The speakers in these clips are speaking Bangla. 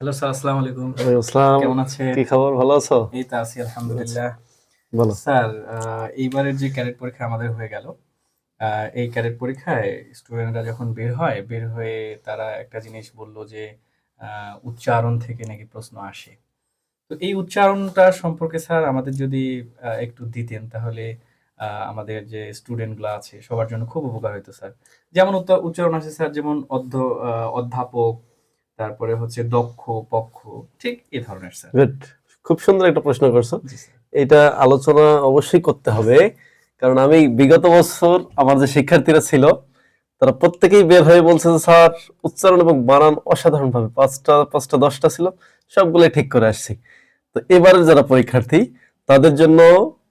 হ্যালো স্যার আসসালামু আলাইকুম। আসসালাম। কেমন আছেন? কি খবর? ভালো আছো? এই তো আছি আলহামদুলিল্লাহ। বলো স্যার এইবারের যে ক্যাডেট পরীক্ষা আমাদের হয়ে গেল এই ক্যাডেট পরীক্ষায় স্টুডেন্টরা যখন বের হয় বের হয়ে তারা একটা জিনিস বলল যে উচ্চারণ থেকে নাকি প্রশ্ন আসে। তো এই উচ্চারণটা সম্পর্কে স্যার আমাদের যদি একটু দিতেন তাহলে আহ, আমাদের যে স্টুডেন্টগুলো আছে সবার জন্য খুব উপকার হতো স্যার। যেমন উচ্চারণ আছে স্যার যেমন অধ্যাপক তারপরে হচ্ছে দক্ষ পক্ষ ঠিক এই ধরনের স্যার। গুড খুব সুন্দর একটা প্রশ্ন করছ। এটা আলোচনা অবশ্যই করতে হবে কারণ আমি বিগত বছর আমার যে শিক্ষার্থীরা ছিল তারা প্রত্যেকেই বের হয়ে বলছে স্যার উচ্চারণ এবং বানান অসাধারণ ভাবে পাঁচটা পাঁচটা দশটা ছিল সবগুলোই ঠিক করে আসছি। তো এবারের যারা পরীক্ষার্থী তাদের জন্য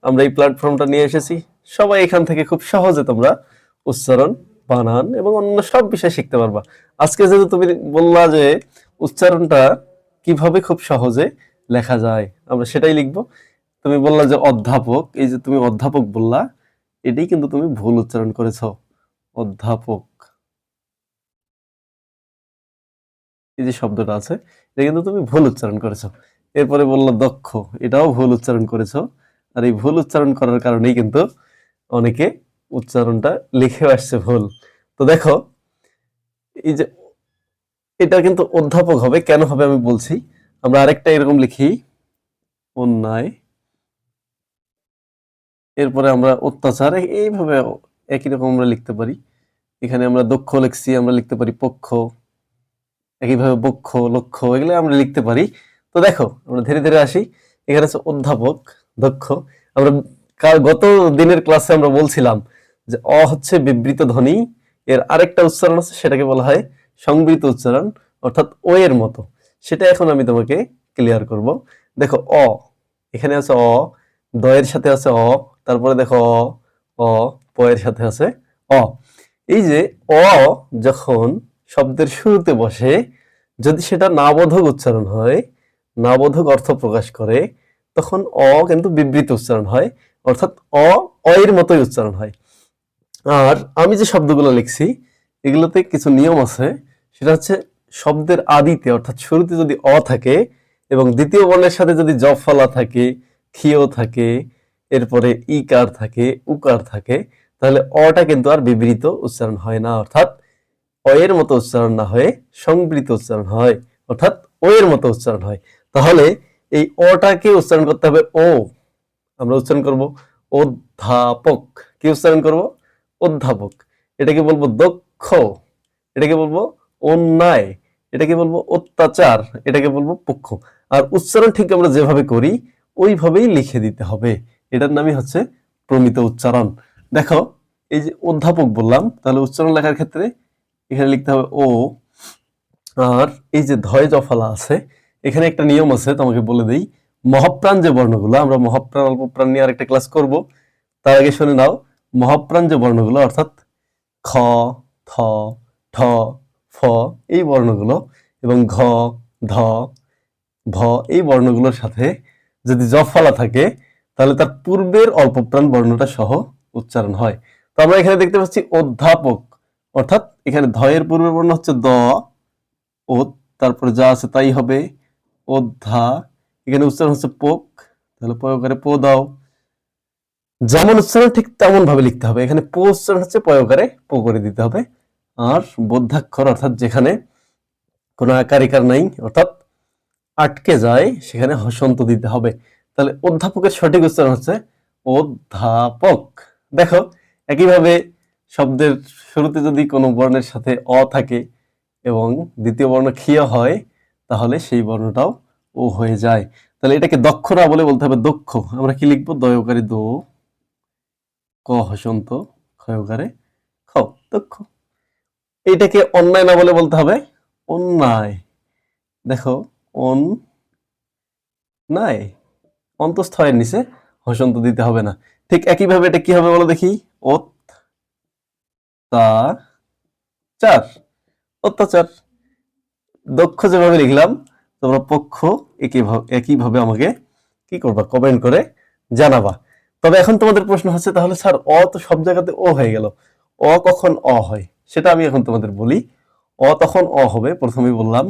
আমরা এই প্ল্যাটফর্মটা নিয়ে এসেছি। সবাই এখান থেকে খুব সহজে তোমরা উচ্চারণ বানান এবং অন্য সব বিষয় শিখতে পারবা। আজকে যেহেতু তুমি বললা যে উচ্চারণটা কীভাবে খুব সহজে লেখা যায়, আমরা সেটাই লিখব। তুমি বললা যে অধ্যাপক, এই যে তুমি অধ্যাপক বললা, এটাই কিন্তু তুমি ভুল উচ্চারণ করেছ। অধ্যাপক। এই যে শব্দটা আছে, এটা কিন্তু তুমি ভুল উচ্চারণ করেছ। এরপরে বলল দক্ষ, এটাও ভুল উচ্চারণ করেছ। আর এই ভুল উচ্চারণ করার কারণেই কিন্তু অনেকে উচ্চারণটা লিখে আসছে ভুল। তো দেখো, এই যে এটা কিন্তু অধ্যাপক হবে, কেন হবে আমি বলছি। আমরা আরেকটা এরকম লিখি, অন্যায়। এরপরে আমরা অত্যাচার, এইভাবে একই রকম আমরা লিখতে পারি। এখানে আমরা দক্ষ লিখছি, আমরা লিখতে পারি পক্ষ। একইভাবে বক্ষ, লক্ষ্য, এগুলো আমরা লিখতে পারি। তো দেখো, আমরা ধীরে ধীরে আসি। এখানে অধ্যাপক, দক্ষ। আমরা গত দিনের ক্লাসে আমরা বলছিলাম যে অ হচ্ছে বিবৃত ধ্বনি, এর আরেকটা উচ্চারণ আছে, সেটাকে বলা হয় সংবৃত উচ্চারণ, অর্থাৎ ও এর মতো। সেটা এখন আমি তোমাকে ক্লিয়ার করব। দেখো, অ, এখানে আছে অ দয়ের সাথে আছে অ, তারপরে দেখো অ অ, প এর সাথে আছে অ। এই যে অ যখন শব্দের শুরুতে বসে, যদি সেটা নাবোধক উচ্চারণ হয়, নাবোধক অর্থ প্রকাশ করে, তখন অ কিন্তু বিবৃত উচ্চারণ হয়, অর্থাৎ অ অ এর মতোই উচ্চারণ হয়। আর আমি যে শব্দগুলো লিখছি, এগুলোতে কিছু নিয়ম আছে। সেটা হচ্ছে শব্দের আদিতে, অর্থাৎ শুরুতে যদি অ থাকে এবং দ্বিতীয় বর্ণের সাথে যদি জফলা থাকে, ক্ষিয় থাকে, এরপরে ইকার থাকে, উকার থাকে, তাহলে অটা কিন্তু আর বিবৃত উচ্চারণ হয় না। অর্থাৎ অ এর মতো উচ্চারণ না হয়ে সংবৃত উচ্চারণ হয়। অর্থাৎ ও এর মতো উচ্চারণ হয়। তাহলে এই অটাকে উচ্চারণ করতে হবে ও। আমরা উচ্চারণ করব অধ্যাপক। কি উচ্চারণ করব? অধ্যাপক। এটাকে বলব দক্ষ। এটাকে বলব অন্যায়। এটাকে বলব অত্যাচার। এটাকে বলব পক্ষ। আর উচ্চারণ ঠিক আমরা যেভাবে করি, ওইভাবেই লিখে দিতে হবে। এটার নামই হচ্ছে প্রমিত উচ্চারণ। দেখো, এই যে অধ্যাপক বললাম, তাহলে উচ্চারণ লেখার ক্ষেত্রে এখানে লিখতে হবে ও। আর এই যে ধয় জফলা আছে, এখানে একটা নিয়ম আছে, তোমাকে বলে দিই। মহাপ্রাণ যে বর্ণগুলো, আমরা মহাপ্রাণ অল্প প্রাণ নিয়ে আরেকটা ক্লাস করব। তার আগে শুনে নাও মহাপ্রাণ যে বর্ণগুলো, অর্থাৎ খ, থ ঠ ফ, এই বর্ণগুলো এবং ঘ, ধ, ভ, এই বর্ণগুলোর সাথে যদি জফলা থাকে, তাহলে তার পূর্বের অল্পপ্রাণ বর্ণটা সহ উচ্চারণ হয়। তো আমরা এখানে দেখতে পাচ্ছি অধ্যাপক, অর্থাৎ এখানে ধয়ের পূর্বের বর্ণ হচ্ছে দ, ও, তারপরে যা আছে তাই হবে, অধ্যা, এখানে উচ্চারণ হচ্ছে পোক, তাহলে পয়কারে পো দাও। যেমন উচ্চারণ ঠিক তেমন ভাবে লিখতে হবে। এখানে পো উচ্চারণ হচ্ছে পয়কারে পো করে দিতে হবে। আর বৌদ্ধাক্ষর অর্থাৎ যেখানে কোনো আকারিকার নাই, অর্থাৎ আটকে যায়, সেখানে হসন্ত দিতে হবে। তাহলে অধ্যাপকের সঠিক উচ্চারণ হচ্ছে অধ্যাপক। দেখো, একইভাবে শব্দের শুরুতে যদি কোনো বর্ণের সাথে অ থাকে এবং দ্বিতীয় বর্ণ ক্ষীয় হয়, তাহলে সেই বর্ণটাও ও হয়ে যায়। তাহলে এটাকে দক্ষ না বলে বলতে হবে দক্ষ। আমরা কি লিখব? দয়কারী দো ক হসন্ত ক্ষয়কারে খ দক্ষ। এইটাকে অন্যায় না বলে বলতে হবে, অন্যায়। দেখো অন নাই অন্তস্থয়ের নিচে হসন্ত দিতে হবে না। ঠিক একইভাবে এটা কি হবে বলো দেখি? অত তা চার অত্যাচার। দক্ষ যেভাবে লিখলাম, তোমরা পক্ষ একইভাবে একইভাবে আমাকে কি করবা? কমেন্ট করে জানাবা। তবে এখন তোমাদের প্রশ্ন হচ্ছে, তাহলে স্যার, অ তো সব জায়গাতে ও হয়ে গেল। অ কখন অ হয়? সেটা আমি এখন তোমাদের বলি। অ তখন অ হবে, প্রথমেই বললাম,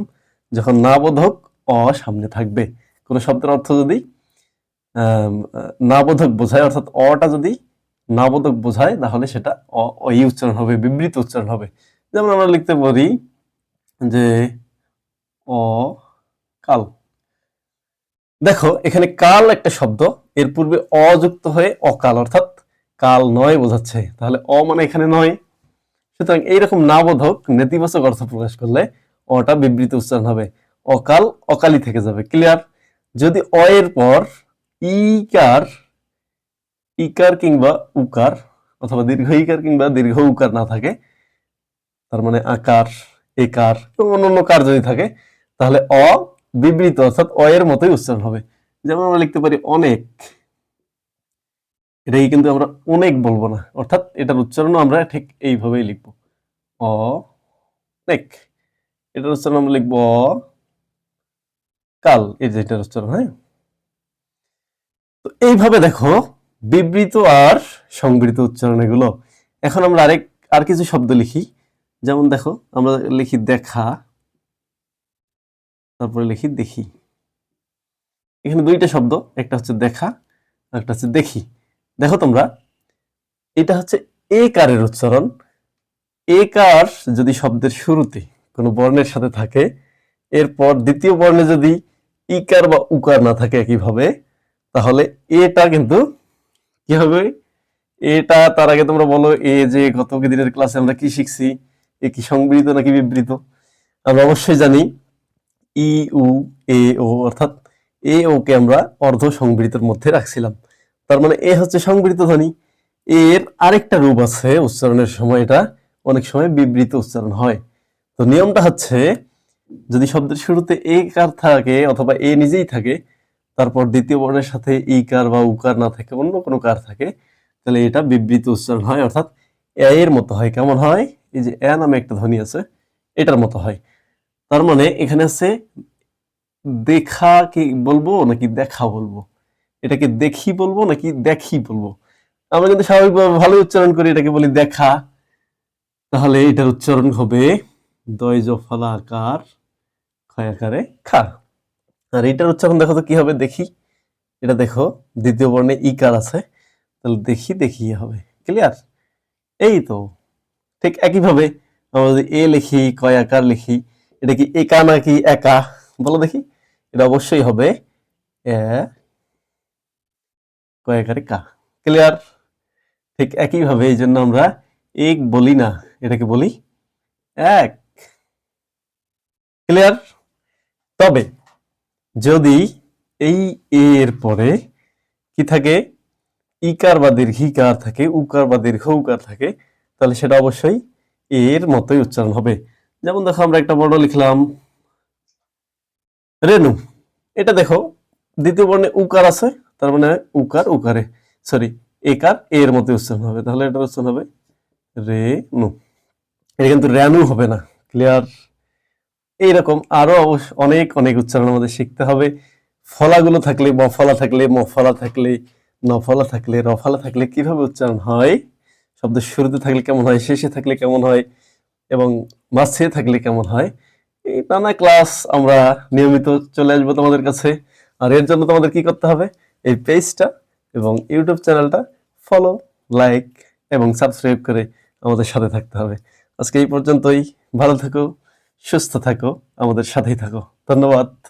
যখন নাবোধক অ সামনে থাকবে। কোনো শব্দের অর্থ যদি নাবোধক বোঝায়, অর্থাৎ অটা যদি নাবোধক বোঝায়, তাহলে সেটা অ অই উচ্চারণ হবে, বিবৃত উচ্চারণ হবে। যেমন আমরা লিখতে পারি যে, অ, কাল। দেখো, এখানে কাল একটা শব্দ, এর পূর্বে অযুক্ত হয়ে অকাল, অর্থাৎ কাল নয় বোঝাচ্ছে। তাহলে অ মানে এখানে নয়। সুতরাং এইরকম নাবোধক, নেতিবাচক অর্থ প্রকাশ করলে অটা বিবৃত উচ্চারণ হবে। অকাল অকালই থেকে যাবে ক্লিয়ার যদি অ এর পর ইকার ইকার কিংবা উকার, অথবা দীর্ঘ ইকার কিংবা দীর্ঘ উকার না থাকে, তার মানে আকার, একার এবং অন্য কার যদি থাকে, তাহলে অ বিবৃত অর্থাৎ অ এর মতোই উচ্চারণ হবে। যেমন আমরা লিখতে পারি অনেক। এটাকে কিন্তু আমরা অনেক বলব না। অর্থাৎ এটার উচ্চারণও আমরা ঠিক এইভাবেই লিখব। অ, নেক। এটার উচ্চারণ আমরা লিখব কাল। এই যে এটার উচ্চারণ হ্যাঁ? তো এইভাবে দেখো, বিবৃত আর সংবৃত উচ্চারণ এগুলো। এখন আমরা আরেক, আর কিছু শব্দ লিখি। যেমন দেখো, আমরা লিখি দেখা। তারপরে লিখি দেখি। এখানে দুইটা শব্দ, একটা হচ্ছে দেখা একটা হচ্ছে দেখি। দেখো তোমরা, এটা হচ্ছে এ কারের উচ্চারণ। এ কার যদি শব্দের শুরুতে কোনো বর্ণের সাথে থাকে, এরপর দ্বিতীয় বর্ণে যদি ইকার বা উকার না থাকে একইভাবে, তাহলে এটা কিন্তু কি হবে? এটা তার আগে তোমরা বলো, এ যে গত দিনের ক্লাসে আমরা কি শিখছি, এ কি সংবৃত নাকি বিবৃত? আমরা অবশ্যই জানি ই, উ, এ, ও, অর্থাৎ এ ও কে আমরা অর্ধ সংবৃতের মধ্যে রাখছিলাম। তার মানে এ হচ্ছে সংবৃত ধ্বনি। এর আরেকটা রূপ আছে উচ্চারণের সময়, এটা অনেক সময় বিবৃত উচ্চারণ হয়। তো নিয়মটা হচ্ছে, যদি শব্দের শুরুতে এ কার থাকে অথবা এ নিজেই থাকে, তারপর দ্বিতীয় বর্ণের সাথে ই কার বা উকার না থাকে, অন্য কোনো কার থাকে, তাহলে এটা বিবৃত উচ্চারণ হয়। অর্থাৎ এ এর মতো হয়। কেমন হয়? এই যে এ নামে একটা ধ্বনি আছে, এটার মতো হয়। তার মানে এখানে আছে দেখা কি বলব নাকি দেখা বলব? এটাকে দেখি বলব নাকি দেখি বলব? আমরা কিন্তু স্বাভাবিকভাবে ভালো উচ্চারণ করি, এটাকে বলি দেখা। তাহলে এটার উচ্চারণ হবে দয় আকার খা আর এটার উচ্চারণ দেখো তো কি হবে? দেখি। এটা দেখো, দ্বিতীয় বর্ণে ইকার আছে। তাহলে দেখি দেখি হবে। ক্লিয়ার এই তো। ঠিক একইভাবে আমরা যদি এ লিখি কয় আকার লিখি এটা কি একা নাকি একা? বলো দেখি। এটা অবশ্যই হবে। ক্লিয়ার ঠিক একইভাবে এই জন্য আমরা এক বলি না। এটাকে বলি এক। ক্লিয়ার তবে যদি এই এর পরে কি থাকে? ইকার বা দীর্ঘিকার থাকে উকার বা দীর্ঘ উকার থাকে, তাহলে সেটা অবশ্যই এর মতোই উচ্চারণ হবে। যেমন দেখো আমরা একটা বর্ণ লিখলাম রেনু। এটা দেখো, দ্বিতীয় বর্ণে উকার আছে, তার মানে উকার উকারে সরি একার এর মতো উচ্চারণ হবে, তাহলে এটা উচ্চারণ হবে রে নু এটা কিন্তু রেনু হবে না ক্লিয়ার এইরকম আরও অবশ্য অনেক অনেক উচ্চারণ আমাদের শিখতে হবে। ফলাগুলো থাকলে মফলা থাকলে মফলা থাকলে নফলা থাকলে রফলা থাকলে কীভাবে উচ্চারণ হয়? শব্দের শুরুতে থাকলে কেমন হয়, শেষে থাকলে কেমন হয়? এবং মাঝে থাকলে কেমন হয়? এই নানা ক্লাস আমরা নিয়মিত চলে আসব তোমাদের কাছে। আর এর জন্য তোমাদের কি করতে হবে? এই পেজটা এবং ইউটিউব চ্যানেলটা ফলো লাইক এবং সাবস্ক্রাইব করে আমাদের সাথে থাকতে হবে। আজকে এই পর্যন্তই। ভালো থাকো, সুস্থ থাকো, আমাদের সাথেই থাকো। ধন্যবাদ।